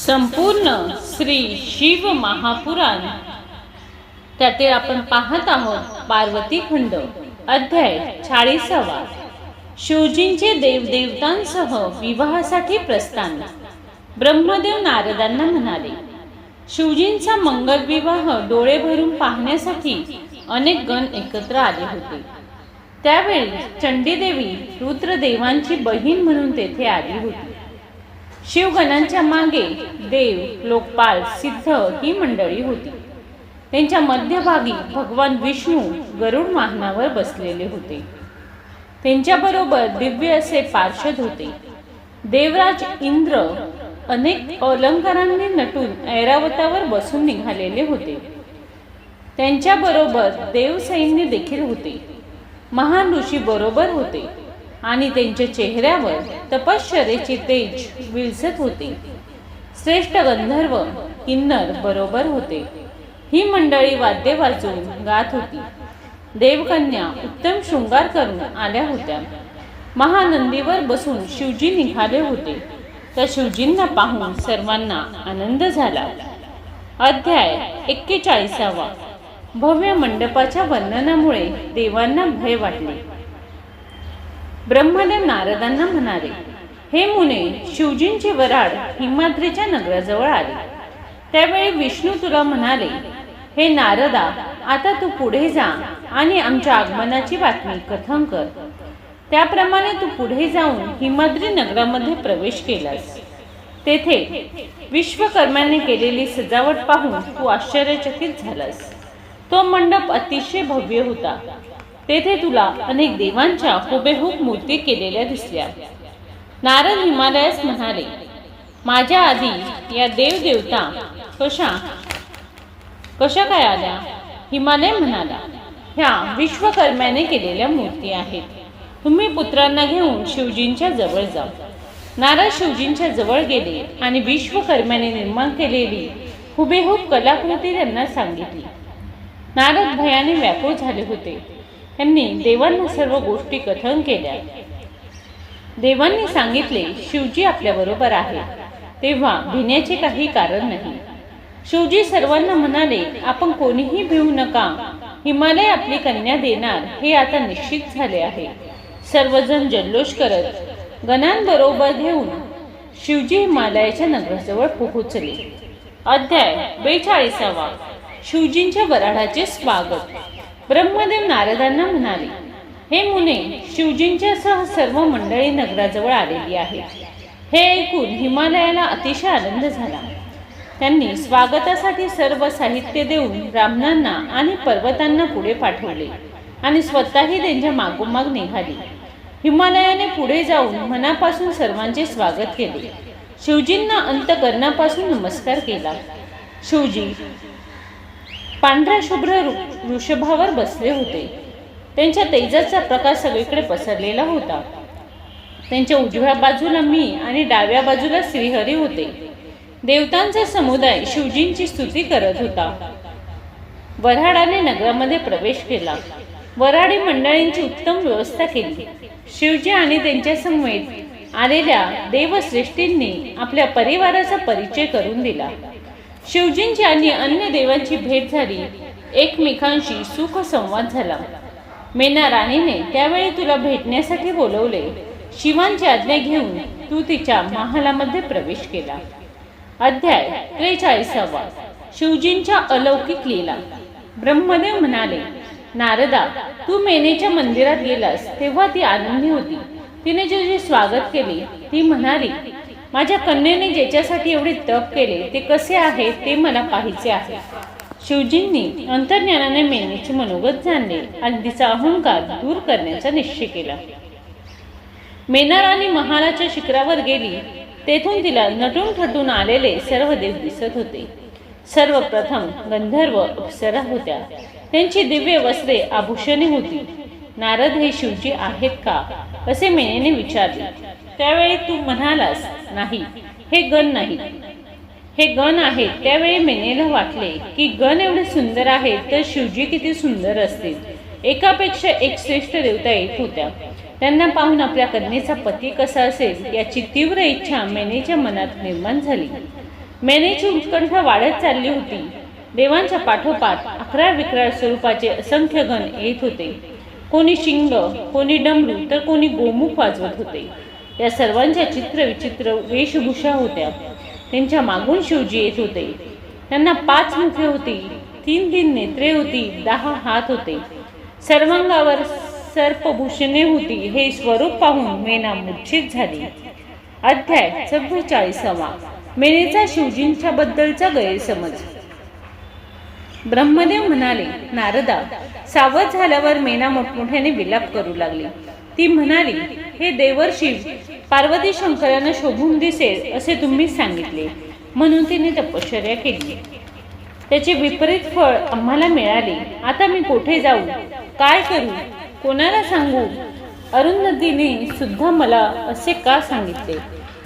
संपूर्ण श्री शिव महापुराण. त्यातील आपण पाहत आहोत पार्वती खंड अध्याय चाळीसावा. शिवजींचे देवदेवतांसह विवाहासाठी प्रस्थान. ब्रह्मदेव नारदांना म्हणाले शिवजींचा मंगल विवाह डोळे भरून पाहण्यासाठी अनेक गण एकत्र आले होते. त्यावेळी चंडीदेवी रुद्रदेवांची बहीण म्हणून तेथे आली होती. शिवगणांच्या मागे देव लोकपाल सिद्ध ही मंडळी होती. त्यांच्या मध्यभागी भगवान विष्णू गरुड वाहनावर बसलेले होते. त्यांच्याबरोबर दिव्य असे पार्षद होते. देवराज इंद्र अनेक अलंकारांनी नटून ऐरावतावर बसून निघालेले होते. त्यांच्याबरोबर देवसैन्य देखील होते. महान ऋषी बरोबर होते. आणि त्यांच्या चेहऱ्यावर तपश्चरेचे तेज विलसत होते. श्रेष्ठ गंधर्व किन्नर बरोबर होते. ही मंडळी वाद्य वाजवून गात होती. देवकन्या उत्तम शृंगार करून आल्या होत्या. महानंदीवर बसून शिवजी निघाले होते. त्या शिवजींना पाहून सर्वांना आनंद झाला. अध्याय एक्केचाळीसावा. भव्य मंडपाच्या वर्णनामुळे देवांना भय वाटले. ब्रह्मदेव नारदांना म्हणाले हे मुने शिवजींचे वराड हिमाद्रीच्या नगराजवळ आले. त्यावेळी विष्णू तुला म्हणाले हे नारदा आता तू पुढे जा आणि आमच्या आगमनाची बातमी कथन कर. त्याप्रमाणे तू पुढे जाऊन हिमाद्री नगरामध्ये प्रवेश केलास. तेथे विश्वकर्म्याने केलेली सजावट पाहून तू आश्चर्यचकित झालास. तो मंडप अतिशय भव्य होता. तेथे तुला अनेक देवांच्या हुबेहूब मूर्ती केलेल्या दिसल्या. नारद हिमालयास म्हणाले माझ्या आधी या देवदेवता कशा कशा काय आल्या? हिमालय म्हणाला ह्या विश्वकर्म्याने केलेल्या मूर्ती आहेत. तुम्ही पुत्रांना घेऊन शिवजींच्या जवळ जा. नारद शिवजींच्या जवळ गेले आणि विश्वकर्म्याने निर्माण केलेली हुबेहूब कलाकृती त्यांना सांगितली. नारद भयाने व्याकुळ झाले होते. त्यांनी देवांना सर्व गोष्टी कथन केल्या. देवांनी सांगितले शिवजी आपल्या बरोबर आहे. तेव्हा भिण्याचे काही कारण नाही. शिवजी सर्वांना म्हणाले आपण कोणीही भिवू नका. हिमालय आपली कन्या देणार हे आता निश्चित झाले आहे. सर्वजण जल्लोष करत गणांबरोबर घेऊन शिवजी हिमालयाच्या नगराजवळ पोहोचले. अध्याय बेचाळीसावा. शिवजींच्या वराडाचे स्वागत. ब्रह्मदेव नारदांना म्हणाले हे मुने शिवजींच्या सह सर्व मंडळी नगराजवळ आलेली आहे हे ऐकून हिमालयाला अतिशय आनंद झाला. त्यांनी स्वागतासाठी सर्व साहित्य देऊन ब्राह्मणांना आणि पर्वतांना पुढे पाठवले आणि स्वतःही त्यांच्या मागोमाग निघाली. हिमालयाने पुढे जाऊन मनापासून सर्वांचे स्वागत केले. शिवजींना अंतकरणापासून नमस्कार केला. शिवजी पांढऱ्या शुभ्र वृषभावर बसले होते. त्यांच्या तेजाचा प्रकाश सगळीकडे पसरलेला होता. त्यांच्या उजव्या बाजूला मी आणि डाव्या बाजूला श्रीहरी होते. देवतांचा समुदाय शिवजींची स्तुती करत होता. वऱ्हाडाने नगरामध्ये प्रवेश केला. वऱ्हाडी मंडळींची उत्तम व्यवस्था केली. शिवजी आणि त्यांच्या समवेत आलेल्या देवश्रेष्ठींनी आपल्या परिवाराचा परिचय करून दिला. शिवजींची आणि अन्य देवांची भेट झाली. एकमेकांशी सुख संवाद झाला. मेना राणीने त्यावेळी तुला भेटण्यासाठी बोलवले. शिवांची आज्ञा घेऊन तू तिच्या महालामध्ये प्रवेश केला. अध्याय त्रेचाळीसावा. शिवजींच्या अलौकिक लीला. ब्रह्मदेव म्हणाले नारदा तू मेनेच्या मंदिरात गेलास तेव्हा ती आनंदी होती. तिने तुझे स्वागत केले ती म्हणाली माझ्या कन्येने ज्याच्यासाठी एवढे तप केले ते कसे आहे ते मला पाहिजे आहे. शिवजींनी अंतर्ज्ञानाने मेनेचे मनोगत जाणले आणि तिचा अहंकार दूर करण्याचा निश्चय केला. मेनाराणी महालाच्या शिखरावर गेली तेथून तिला नटून थटून आलेले सर्व देव दिसत होते. सर्वप्रथम गंधर्व अप्सरा होत्या. त्यांची दिव्य वस्त्रे आभूषणे होती. नारद हे शिवजी आहेत का असे मेनेने विचारले. त्यावेळी तू म्हणालास नाही हे गण नाही. हे गण आहेत त्यावेळी मेनेला वाटले की गण एवढे सुंदर आहेत तर शिवजी किती सुंदर असतील. एकापेक्षा एक श्रेष्ठ देवता येत होत्या. त्यांना पाहून आपल्या कन्येचा पती कसा असेल याची तीव्र इच्छा मेनेच्या मनात निर्माण झाली. मेनेची उत्कंठा वाढत चालली होती. देवांच्या पाठोपाठ अकरा विक्राळ स्वरूपाचे असंख्य गण येत होते. कोणी शिंग कोणी डमरू तर कोणी गोमुख वाजवत होते. या सर्वांच्या चित्र विचित्र वेशभूषा होत्या. त्यांच्या मागून शिवजी येत होते. त्यांना पाच मुखे होती तीन तीन नेत्रे होती दहा हात होते. सर्वांगावर सर्पभूषणे होती हे स्वरूप पाहून मेना मूर्छित झाली. अध्याय चव्वेचाळीसावा मेनेचा शिवजींच्या बद्दलचा गैरसमज. ब्रह्मदेव म्हणाले नारदा सावध झाल्यावर मेना मोठमोठ्याने विलाप करू लागली. ती म्हणाली हे देवर्षी पार्वती शंकरांना शोभून दिसेल असे तुम्ही सांगितले. म्हणून तिने तपश्चर्या केली. त्याचे विपरीत फळ आम्हाला मिळाले. आता मी कुठे जाऊ? काय करू? कोणाला सांगू? अरुंधतीने सुद्धा मला असे का सांगितले?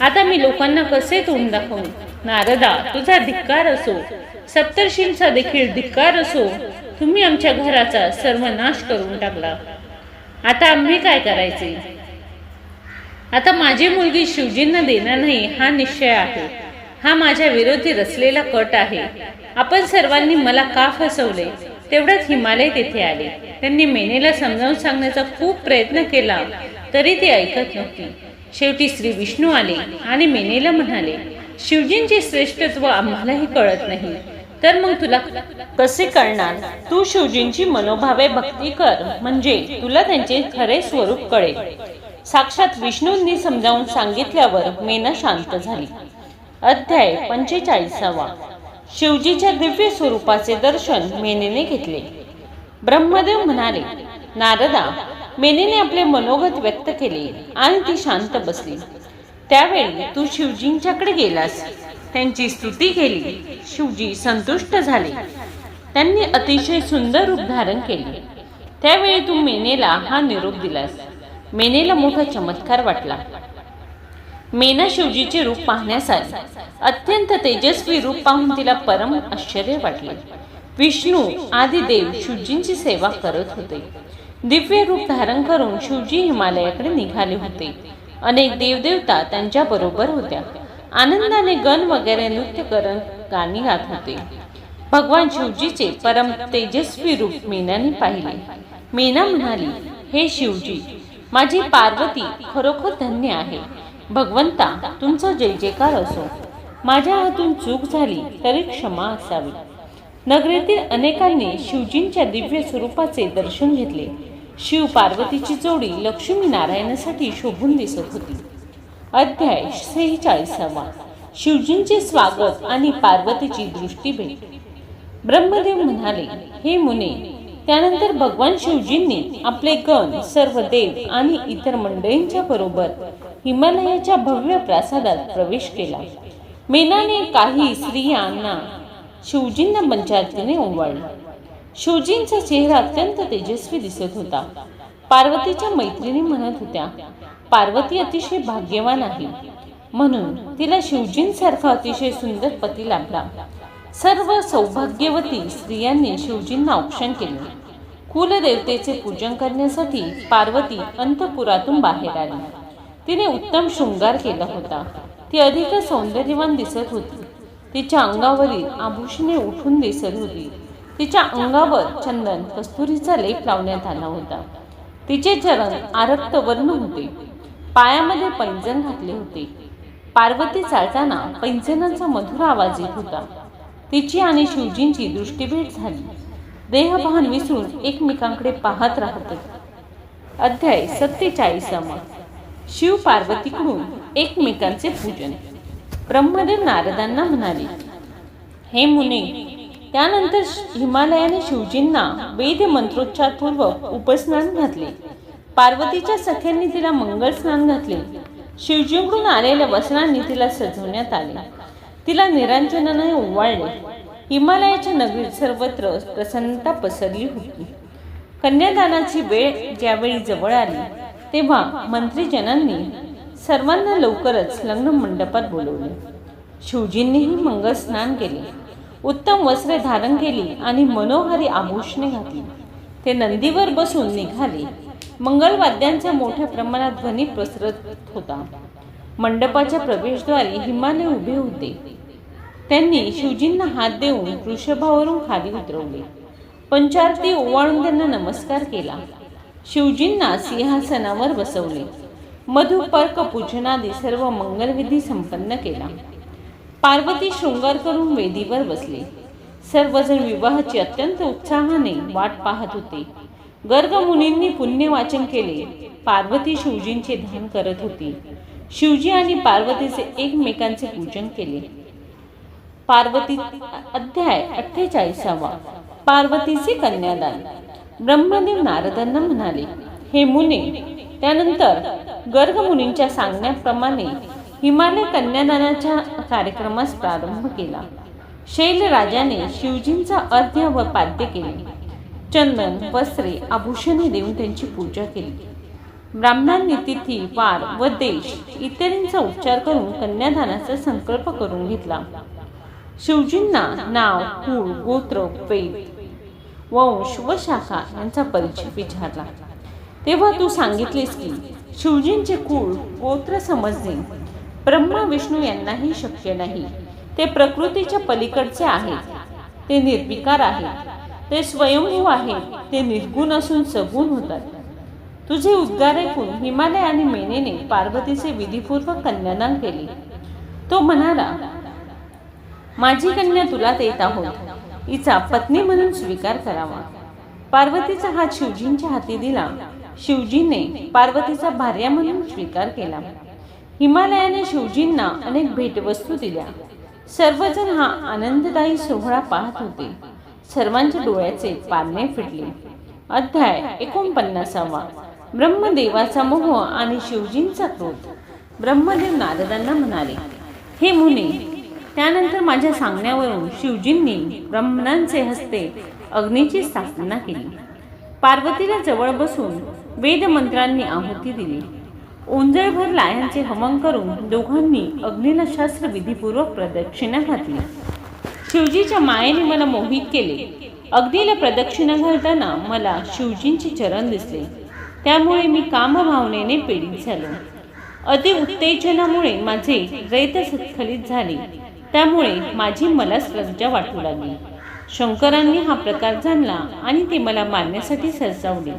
आता मी लोकांना कसे तोंड दाखवू? नारदा तुझा धिक्कार असो. सप्तर्षींचा देखील धिक्कार असो. तुम्ही आमच्या घराचा सर्वनाश करून टाकला. आता आम्ही काय करायचे? आता माझी मुलगी शिवजींना देणार नाही हा निश्चय आहे. हा माझ्या विरोधी रचलेला कट आहे. आपण सर्वांनी मला का फसवले? तेवढ्यात हिमालय तेथे आले. त्यांनी मेनेला समजावून सांगण्याचा खूप प्रयत्न केला तरी ती ऐकत नव्हती. शेवटी श्री विष्णू आले आणि मेनेला म्हणाले शिवजींचे श्रेष्ठत्व आम्हालाही कळत नाही. तर मग तुला कसे कळणार? तू शिवजींची मनोभावे भक्ती कर म्हणजे तुला त्यांचे खरे स्वरूप कळेल. साक्षात विष्णूंनी समजावून सांगितल्यावर मेना शांत झाली. अध्याय पंचेचाळीसावा. शिवजीच्या दिव्य स्वरूपाचे दर्शन मेनेने घेतले. ब्रह्मदेव म्हणाले नारदा मेनेने आपले मनोगत व्यक्त केले आणि ती शांत बसली. त्यावेळी तू शिवजींच्याकडे गेलास. त्यांची स्तुती केली. शिवजी संतुष्ट झाले. त्यांनी अतिशय सुंदर रूप धारण केले. त्यावेळी तू मेनेला हा निरोप दिलास. मेनेला मोठा चमत्कार वाटला. मेना शिवजीचे रूप पाहण्यास अत्यंत तेजस्वी रूप पाहून तिला परम आश्चर्य वाटले. विष्णू आदी देव शिवजींची सेवा करत होते. दिव्य रूप धारण करून शिवजी हिमालयाकडे निघाले होते. अनेक देवदेवता त्यांच्या बरोबर होत्या. आनंदाने गण वगैरे नृत्य करत गाणी गात होते. भगवान शिवजीचे परम तेजस्वी रूप मीनाने पाहिले. मीना म्हणाली हे शिवजी माझी पार्वती खरोखर धन्य आहे. भगवंता तुमचा जय जयकार असो. माझ्या हातून चूक झाली तरी क्षमा असावी. नगरीतील अनेकांनी शिवजींच्या दिव्य स्वरूपाचे दर्शन घेतले. शिव पार्वतीची जोडी लक्ष्मी नारायणासाठी शोभून दिसत होती. अध्याय सेहेचाळीसावा. शिवजींचे स्वागत आणि पार्वतीची दृष्टी भेट. ब्रह्मदेव म्हणाले हे मुने त्यानंतर भगवान शिवजींनी आपले गण सर्व देव आणि इतर मंडळींच्या बरोबर हिमालयाच्या भव्य प्रासादात प्रवेश केला. मेनाने काही स्त्रियांना शिवजींना पंचायतीने ओवाळले. शिवजींचा चेहरा अत्यंत तेजस्वी दिसत होता. पार्वतीच्या मैत्रिणी म्हणत होत्या पार्वती अतिशय भाग्यवान आहे. म्हणून तिला शिवजींसारखा अतिशय सुंदर पती लाभला. सर्व सौभाग्यवती स्त्रियांनी शिवजींना औक्षण केले. कुलदेवतेचे पूजन करण्यासाठी पार्वती अंतपुरातून बाहेर आली. तिने उत्तम शृंगार केला होता. ती अधिक सौंदर्यवान दिसत होती. तिच्या अंगावरील आभूषणे उठून दिसत होती. तिच्या अंगावर चंदन कस्तुरीचा लेप लावण्यात आला होता. तिचे चरण आरक्त वर्ण होते. पायामध्ये पैंजण घातले होते. पार्वती चालताना पैंजणांचा मधुर आवाज येत होता. तिची आणि शिवजींची दृष्टीभेट झाली. देहभान विसरून एकमेकांकडे पाहत राहत. अध्याय सत्तेचाळीसावा शिव पार्वतीकडून एकमेकांचे पूजन. ब्रह्मदेव नारदांना म्हणाले हे मुने त्यानंतर हिमालयाने शिवजींना वेद मंत्रोच्चारपूर्वक उपस्नान घातले. पार्वतीच्या सख्यांनी तिला मंगल स्नान घातले. शिवजींकडून आलेल्या वसनांनी तिला सजवण्यात आले. तिला निरांजनाने ओवाळले. हिमालयाच्या नगरीत सर्वत्र प्रसन्नता पसरली होती. कन्यादानाची वेळ ज्यावेळी जवळ आली तेव्हा मंत्रीजनांनी सर्वांना लवकरच लग्न मंडपात बोलवले. शिवजींनीही मंगल स्नान केले. उत्तम वस्त्रे धारण केली आणि मनोहारी आभूषणे घातली. ते नंदीवर बसून निघाले. मंगलवाद्यांचा मोठ्या प्रमाणात ध्वनी पसरत होता. मंडपाच्या प्रवेशद्वारी हिमालय उभे होते. त्यांनी शिवजींना हात देऊन वृषभावरून खाली उतरवले. पंचारती ओवाळून त्यांना नमस्कार केला. शिवजींना सिंहासनावर बसवले. मधुपर्क पूजनादी सर्व मंगलविधी संपन्न केला. पार्वती शृंगार करून वेदीवर बसले. सर्वजण विवाहाची अत्यंत उत्साहाने वाट पाहत होते. गर्ग मुनींनी पुण्य वाचन केले. पार्वती शिवजींचे ध्यान करत होती. शिवजी आणि पार्वतीचे एकमेकांचे पूजन केले. पार्वती अध्याय अठ्ठेचाळीसावा. पार्वतीचे कन्यादान. ब्रह्मदेव नारदांना म्हणाले हे मुने त्यानंतर गर्ग मुनींच्या सांगण्याप्रमाणे हिमालय कन्यादानाच्या कार्यक्रमास प्रारंभ केला. शैल राजाने शिवजींचा अर्ध्य व पाद्य केले. चंदन वस्त्रे आभूषणे देऊन त्यांची पूजा केली. ब्राह्मणांनी तिथी वार व देश इत्यादींचा उच्चार करून कन्यादानाचा संकल्प करून घेतला. शिवजींना नाव कुळ गोत्र वेद वंश व शाखा यांचा परिचय विचारला. तेव्हा तू सांगितलेस की शिवजींचे कुळ गोत्र समजणे ब्रह्मा विष्णू यांनाही शक्य नाही. ते प्रकृतीच्या पलीकडचे आहेत. ते निर्विकार आहेत. ते स्वयंभू आहेत ते निर्गुण असून सगुण होतात. तुझे उद्गार ऐकून हिमालय आणि मेनेने पार्वतीचे विधीपूर्वक कन्यादान केले. तो म्हणाला माझी कन्या तुला देत आहोत. हिचा पत्नी म्हणून स्वीकार करावा. पार्वतीचा हात शिवजींच्या हाती दिला. शिवजीने पार्वतीचा भार्या म्हणून स्वीकार केला. हिमालयाने शिवजींना अनेक भेटवस्तू दिल्या. सर्वजण हा आनंददायी सोहळा पाहत होते. सर्वांच्या डोळ्याचे पारणे फिटले अध्याय एकोणपन्नासावा. ब्रह्मदेवाचा मोह आणि शिवजींचा क्रोध. ब्रह्मदेव नारदांना म्हणाले हे मुने त्यानंतर माझ्या सांगण्यावरून शिवजींनी ब्रह्मणांचे हस्ते अग्नीची स्थापना केली. पार्वतीला जवळ बसून वेदमंत्रांनी आहुती दिली. ओंजळभर लायांचे हवन करून दोघांनी अग्नीला शास्त्र विधीपूर्वक प्रदक्षिणा घातली. शिवजीच्या मायेने मला मोहित केले. अग्नीला प्रदक्षिणा घालताना मला शिवजींचे चरण दिसले. त्यामुळे मी कामभावनेने पीडित झालो. अति उत्तेजनामुळे माझे रेत स्खलित झाले. त्यामुळे माझी मलाच लज्जा वाटू लागली. शंकरांनी हा प्रकार जाणला आणि ते मला मारण्यासाठी सरसावले.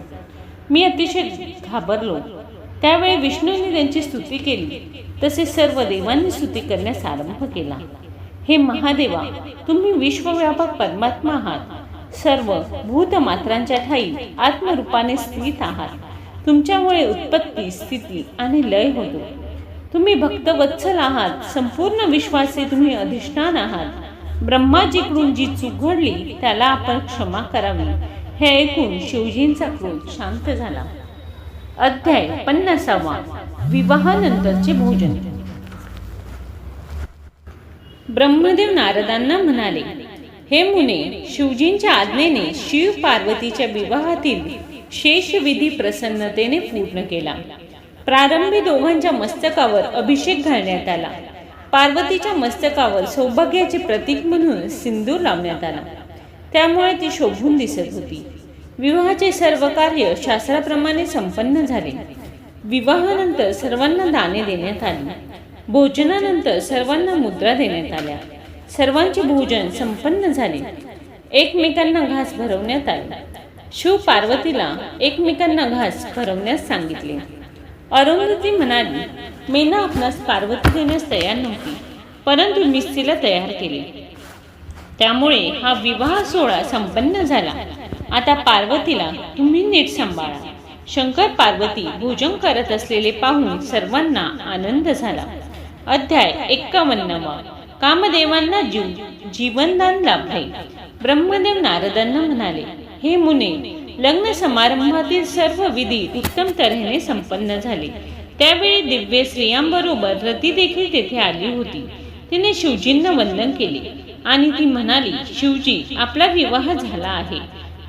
मी अतिशय घाबरलो. त्यावेळी विष्णूंनी त्यांची स्तुती केली. तसे सर्व देवांनी स्तुती करण्यास आरंभ केला. हे महादेवा तुम्ही विश्वव्यापक परमात्मा आहात. सर्व भूतमात्रांच्या ठाई आत्मरूपाने स्थित आहात. तुमच्यामुळे उत्पत्ती स्थिती आणि लय होतो. तुम्ही भक्तवत्सल आहात संपूर्ण विश्वाचे तुम्ही अधिष्ठान आहात. ब्रह्माजीकडून जी चूक घडली त्याला आपण क्षमा करावी. हे ऐकून शिवजींचा क्रोध शांत झाला. अध्याय पन्नासावा. विवाहानंतरचे भोजन. ब्रह्मदेव नारदांना म्हणाले हे मुने शिवजींच्या आज्ञेने शिव पार्वतीच्या विवाहातील शेष विधी प्रसन्नतेने पूर्ण केला. प्रारंभी दोघांच्या मस्तकावर अभिषेक घालण्यात आला. पार्वतीच्या मस्तकावर सौभाग्याचे प्रतीक म्हणून सिंदूर लावण्यात आला. त्यामुळे ती शोभून दिसत होती. विवाहाचे सर्व कार्य शास्त्राप्रमाणे संपन्न झाले. विवाहानंतर सर्वांना दाने देण्यात आली. भोजनानंतर सर्वांना मुद्रा देण्यात आल्या. सर्वांचे भोजन संपन्न झाले. एकमेकांना घास भरवण्यात आला. शिव पार्वतीला एकमेकांना घास भरवण्यास सांगितले. अरुंधती म्हणाली मीना आपणास पार्वती देण्यास तयार नव्हती परंतु मीच तिला तयार केले. त्यामुळे हा विवाह सोहळा संपन्न झाला. आता पार्वतीला तुम्ही नीट सांभाळा. शंकर पार्वती भोजन करत असलेले पाहून सर्वांना आनंद झाला. अध्याय एक्कावन्नवा. कामदेवांना जीव जीवनदान लाभले. ब्रह्मदेव नारदांना म्हणाले हे मुने लग्न समारंभातील सर्व विधी उत्तम तऱ्हेने संपन्न झाले. त्यावेळी दिव्य स्त्रियांबरोबर रती देखील तेथे आली होती. तिने शिवजींना वंदन केले. आणि ती म्हणाली शिवजी आपला विवाह झाला आहे.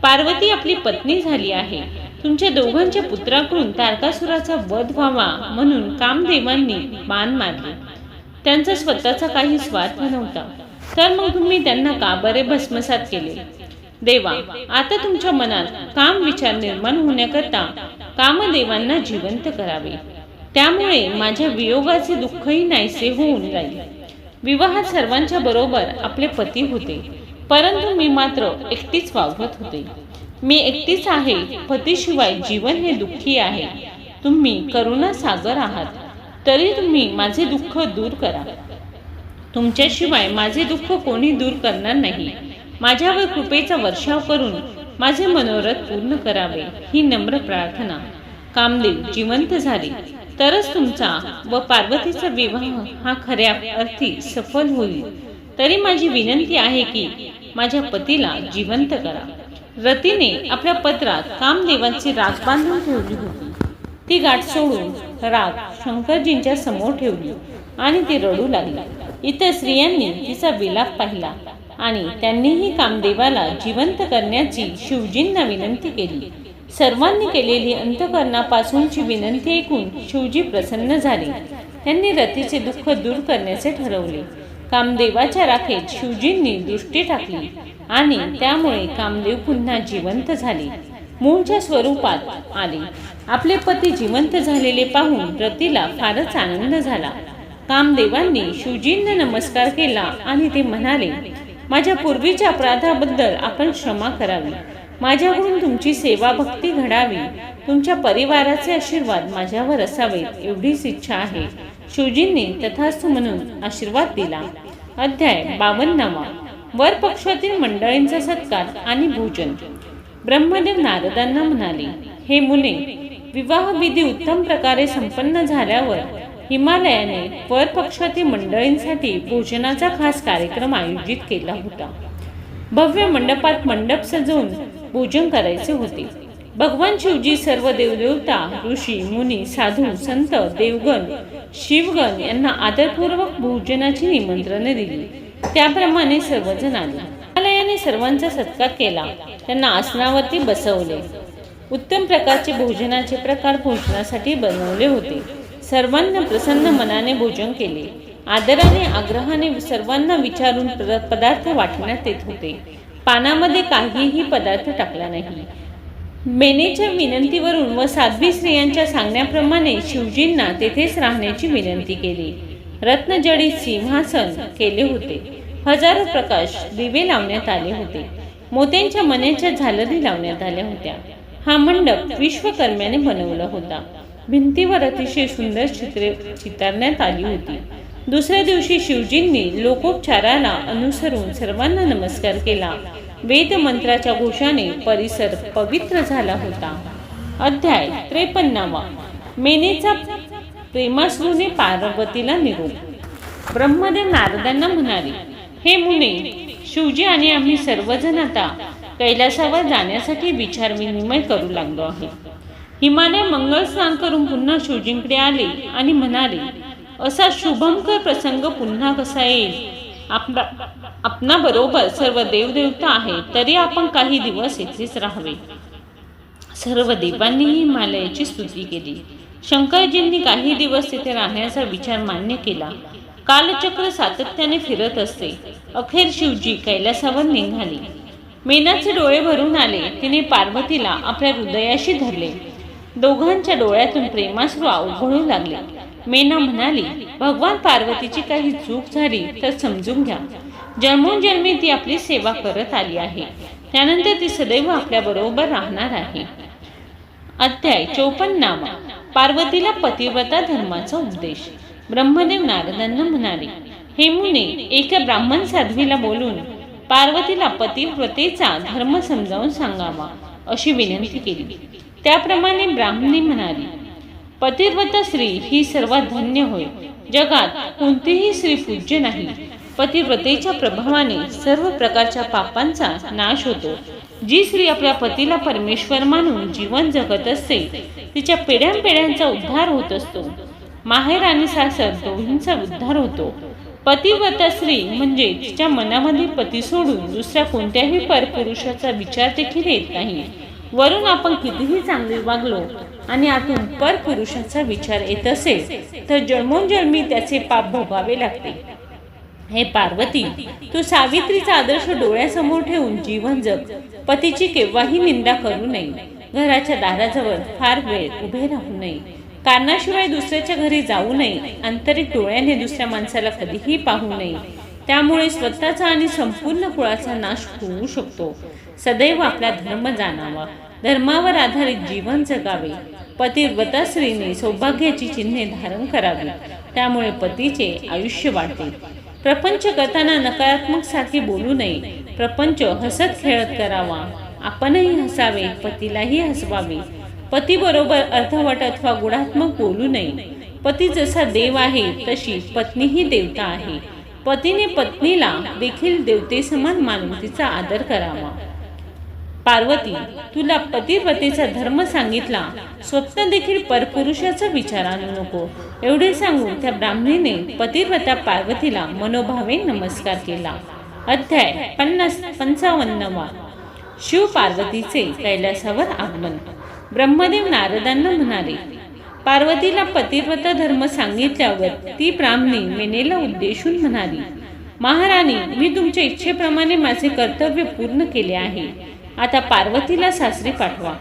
पार्वती आपली पत्नी झाली आहे. तुमच्या दोघांच्या पुत्राकडून तारकासुराचा वध व्हावा म्हणून कामदेवांनी बाण मारले. त्यांचा स्वतःचा काही स्वार्थ नव्हता. तर मग तुम्ही त्यांना का बरे भस्मसात केले? देवा आता तुमच्या मनात काम विचार निर्माण होण्याकरता कामदेवांना जिवंत करावे. त्यामुळे माझ्या वियोगाचे दुःखही नाहीसे होऊन जाईल. विवाहात सर्वांच्या बरोबर आपले पती होते परंतु मी मात्र एकटीच वावरत होते. मी एकटीच आहे. पतीशिवाय जीवन हे दुःखी आहे. तुम्ही करुणा सागर आहात. तरी तुम्ही माझे दुःख दूर करा. तुमच्याशिवाय माझे दुःख कोणी दूर करणार नाही. माझ्यावर कृपेचा वर्षाव करून माझे मनोरथ पूर्ण करावे ही नम्र प्रार्थना. कामदेव जिवंत झाले. तरच तुमचा व पार्वतीचा विवाह हा खऱ्या अर्थी सफल होईल. तरी माझी विनंती आहे की माझ्या पतीला जिवंत करा. रतीने आपल्या पत्रात कामदेवांची राग बांधून ठेवली होती. ती गाठ सोडून राग शंकरजींच्या समोर ठेवली आणि ती रडू लागली. इतर स्त्रियांनी तिचा विलाप पाहिला आणि त्यांनीही कामदेवाला जिवंत करण्याची शिवजींना विनंती केली. सर्वांनी केलेली अंतकरणापासूनची विनंती ऐकून शिवजी प्रसन्न झाले. त्यांनी रतीचे दुःख दूर करण्याचे ठरवले. कामदेवाच्या राखेत शिवजींनी दृष्टी टाकली आणि त्यामुळे कामदेव पुन्हा जिवंत झाले. मूळच्या स्वरूपात आले. आपले पती जिवंत झालेले पाहून रतीला फारच आनंद झाला. कामदेवांनी शिवजींना नमस्कार केला आणि ते म्हणाले माझ्या पूर्वीच्या अपराधाबद्दल आपण क्षमा करावी. माझ्याकडून तुमची सेवा भक्ती घडावी. तुमच्या परिवाराचे आशीर्वाद माझ्यावर असावेत एवढीच इच्छा आहे. शिवजींनी तथास्थ म्हणून आशीर्वाद दिला. अध्याय बावन्नावा. वर पक्षातील मंडळींचा सत्कार आणि भोजन. ब्रह्मदेव नारदांना म्हणाले हे मुले विवाह विधी उत्तम प्रकारे संपन्न झाल्यावर हिमालयाने वर पक्षातील मंडळींसाठी भोजनाचा खास कार्यक्रम आयोजित केला होता. भव्य मंडपात मंडप सजवून भोजन करायचे होते. भगवान शिवजी सर्व देवदेवता ऋषी मुनी साधू संत देवगण शिवगण यांना आदरपूर्वक भोजनाची निमंत्रणे दिली. त्याप्रमाणे सर्वजण आले. हिमालयाने सर्वांचा सत्कार केला. त्यांना आसनावरती बसवले. उत्तम प्रकारचे भोजनाचे प्रकार भोजनासाठी बनवले होते. सर्वांना प्रसन्न मनाने भोजन केले. आदराने आग्रहाने सर्वांना विचारून पदार्थ वाटण्यात येत होते. पानामध्ये काहीही पदार्थ टाकला नाही. मेनेच्या विनंतीवरून व साध्वी स्त्रियांच्या सांगण्याप्रमाणे शिवजींना तेथेच राहण्याची विनंती केली. रत्नजडी सिंहासन केले होते. हजारो प्रकाश दिवे लावण्यात आले होते. मोत्यांच्या मन्याच्या झालरी लावण्यात आल्या होत्या. हा मंडप विश्वकर्म्याने बनवला होता. भिंतीवर अतिशय सुंदर चित्रे चितारण्यात आली होती. दुसऱ्या दिवशी शिवजींनी लोकोपचाराला अनुसरून सर्वांना नमस्कार केला. वेदमंत्राच्या घोषाने परिसर पवित्र झाला होता. अध्याय त्रेपन्नावा. मेनेचा प्रेमाश्रूने पार्वतीला निरोप. ब्रह्मदेव नारदांना म्हणाले हे मुने शिवजी आणि आम्ही सर्वजण आता कैलासावर जाण्यासाठी विचार विनिमय करू लागलो आहे. हिमालय मंगल स्नान करून पुन्हा शिवजींकडे आले आणि म्हणाले असा शुभंकर प्रसंग पुन्हा कसा येईल? आपला आपणा बरोबर सर्व देवदेवता आहे तरी आपण काही दिवस इथेच राहावे. सर्व देवांनी हिमालयाची स्तुती केली. शंकरजींनी काही दिवस तिथे राहण्याचा विचार मान्य केला. कालचक्र सातत्याने फिरत असते. अखेर शिवजी कैलासावर निघाली. मेनाचे डोळे भरून आले. तिने पार्वतीला आपल्या हृदयाशी धरले. दोघांच्या डोळ्यातून प्रेमाश्रू अवघडू लागले. मेना म्हणाली भगवान पार्वतीची काही चूक झाली तर समजून घ्या. जन्मोजन्मी ती आपली सेवा करत आली आहे. त्यानंतर ती सदैव आपल्या बरोबर राहणार आहे. अध्याय चौपन्नावा. पार्वतीला पतिव्रता धर्माचा उपदेश. ब्रह्मदेव नारदांना म्हणाले हे मुने एका ब्राह्मण साध्वीला बोलून पार्वतीला पतिव्रतेचा धर्म समजावून सांगावा अशी विनंती केली. त्याप्रमाणे ब्राह्मणी म्हणाली पतिव्रता स्त्री ही सर्वात धन्य होय. जगात कोणतीही स्त्री पूज्य नाही. पतिव्रतेच्या प्रभावाने सर्व प्रकारच्या पापांचा नाश होतो. जी स्त्री आपल्या पतीला परमेश्वर मानून जीवन जगत असते तिच्या पिढ्यानपिढ्यांचा उद्धार होत असतो. माहेर आणि सासर दोघींचा उद्धार होतो. पतिव्रता स्त्री म्हणजे तिच्या मनामध्ये पती सोडून दुसऱ्या कोणत्याही परपुरुषाचा विचार देखील येत नाही. वरून आपण कितीही चांगले वागलो आणि आतून परपुरुषाचा विचार येत असेल तर जन्मोजन्मी त्याचे पाप भोगावे लागते. हे पार्वती तू सावित्रीचा आदर्श डोळ्यासमोर ठेवून जीवन जग. पतीची केव्हाही निंदा करू नये. घराच्या दाराजवळ फार वेळ उभे राहू नये. कारणाशिवाय दुसऱ्याच्या घरी जाऊ नये. आंतरिक डोळ्याने दुसऱ्या माणसाला कधीही पाहू नये. त्यामुळे स्वतःचा आणि संपूर्ण कुळाचा नाश होऊ शकतो. सदैव आपला धर्म जाणावा. धर्मावर आधारित जीवन जगावे. पतिव्रता स्त्रीने सौभाग्याची चिन्हे धारण करावी. त्यामुळे पतीचे आयुष्य वाढते. प्रपंच करताना नकारात्मक सारखे बोलू नये. प्रपंच हसत खेळत करावा. आपणही हसावे पतीलाही हसवावे. पतीबरोबर अर्धवट अथवा गुणात्मक बोलू नये. पती जसा देव आहे तशी पत्नीही देवता आहे. पतीने पत्नीला देखील देवते समान मानून तिचा आदर करावा. पार्वती तुला पतिव्रतेचा धर्म सांगितला. स्वप्न देखील परपुरुषाचा विचार आणू नको. एवढे सांगून त्या ब्राह्मणीने पतिव्रता पार्वतीला मनोभावे नमस्कार केला. अध्याय पन्नास पंचावन्नवा. शिव पार्वतीचे कैलासावर आगमन. ब्रह्मदेव नारदांना म्हणाले पार्वतीला पतिव्रता धर्म सांगितल्यावर ती ब्राह्मणी मेनेला उद्देशून म्हणाली महाराणी मी तुमच्या इच्छेप्रमाणे माझे कर्तव्य पूर्ण केले आहे. आता पार्वतीला सासरी पाठवा.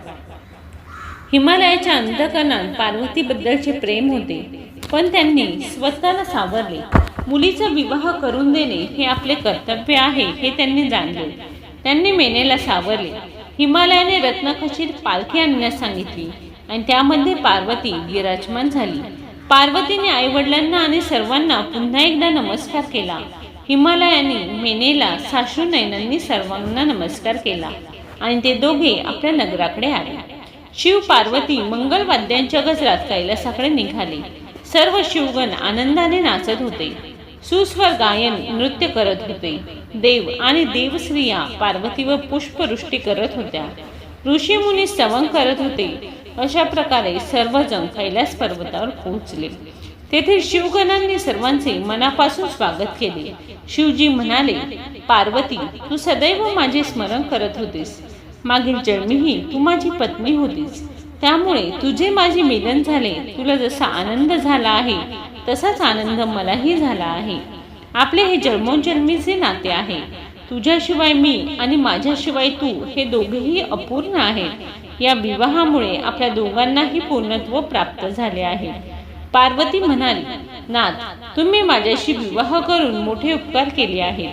हिमालयाच्या अंधकरणात पार्वतीबद्दलचे प्रेम होते पण त्यांनी स्वतःला सावरले. मुलीचा विवाह करून देणे हे आपले कर्तव्य आहे हे त्यांनी जाणले. त्यांनी मेनेला सावरले. हिमालयाने रत्नखचित पालखी आणण्यास सांगितली आणि त्यामध्ये पार्वती विराजमान झाली. पार्वतीने आईवडिलांना आणि सर्वांना पुन्हा एकदा नमस्कार केला. हिमालयाने मेनेला साशू नयनांनी सर्वांना नमस्कार केला. आणि ते दोघे आपल्या नगराकडे आले. शिव पार्वती मंगलवाद्यांच्या गजरात कैलासाकडे निघाले. सर्व शिवगण आनंदाने नाचत होते. सुस्वर गायन नृत्य करत होते. देव आणि देवस्त्रिया पार्वतीवर पुष्पवृष्टी करत होत्या. ऋषी मुनी स्तवन करत होते. अशा प्रकारे सर्वजण कैलास पर्वतावर पोहोचले. तेथे शिवगणांनी सर्वांचे मनापासून स्वागत केले. शिवजी म्हणाले पार्वती तू सदैव माझे स्मरण करत होतीस. मागील जन्मीही तू माझी पत्नी होतीस. त्यामुळे तुझे माझे मिलन झाले. तुला जसा आनंद झाला आहे तसाच आनंद मलाही झाला आहे. आपले हे जन्मोजन्मीचे नाते आहे. तुझ्याशिवाय मी आणि माझ्याशिवाय तू हे दोघेही अपूर्ण आहेत. या विवाहामुळे आपल्या दोघांनाही पूर्णत्व प्राप्त झाले आहे. पार्वती म्हणाली नाथ तुम्ही माझ्याशी विवाह करून मोठे उपकार केले आहेत.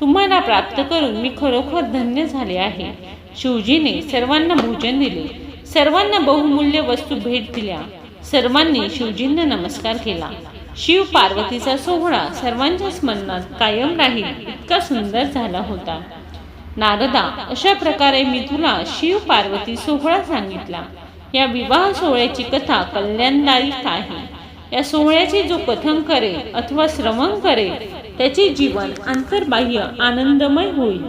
तुम्हाला प्राप्त करून मी खरोखर धन्य झाले आहे. शिवजीने सर्वांना भोजन दिले. सर्वांना बहुमूल्य वस्तू भेट दिल्या. सर्वांनी शिवजींना नमस्कार केला. शिव पार्वतीचा सोहळा सर्वांच्या स्मरणात कायम राहील इतका सुंदर झाला होता. नारदा अशा प्रकारे मी तुला शिव पार्वती सोहळा सांगितला. या विवाह सोहळ्याची कथा कल्याणदायी आहे. या सोहळ्याचे जो कथन करे अथवा श्रवण करे त्याचे जीवन अंतर्बाह्य आनंदमय होईल.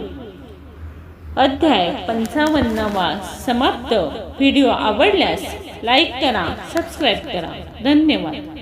अध्याय पंचावन्नवा समाप्त. व्हिडिओ आवडल्यास लाईक करा सबस्क्राईब करा. धन्यवाद.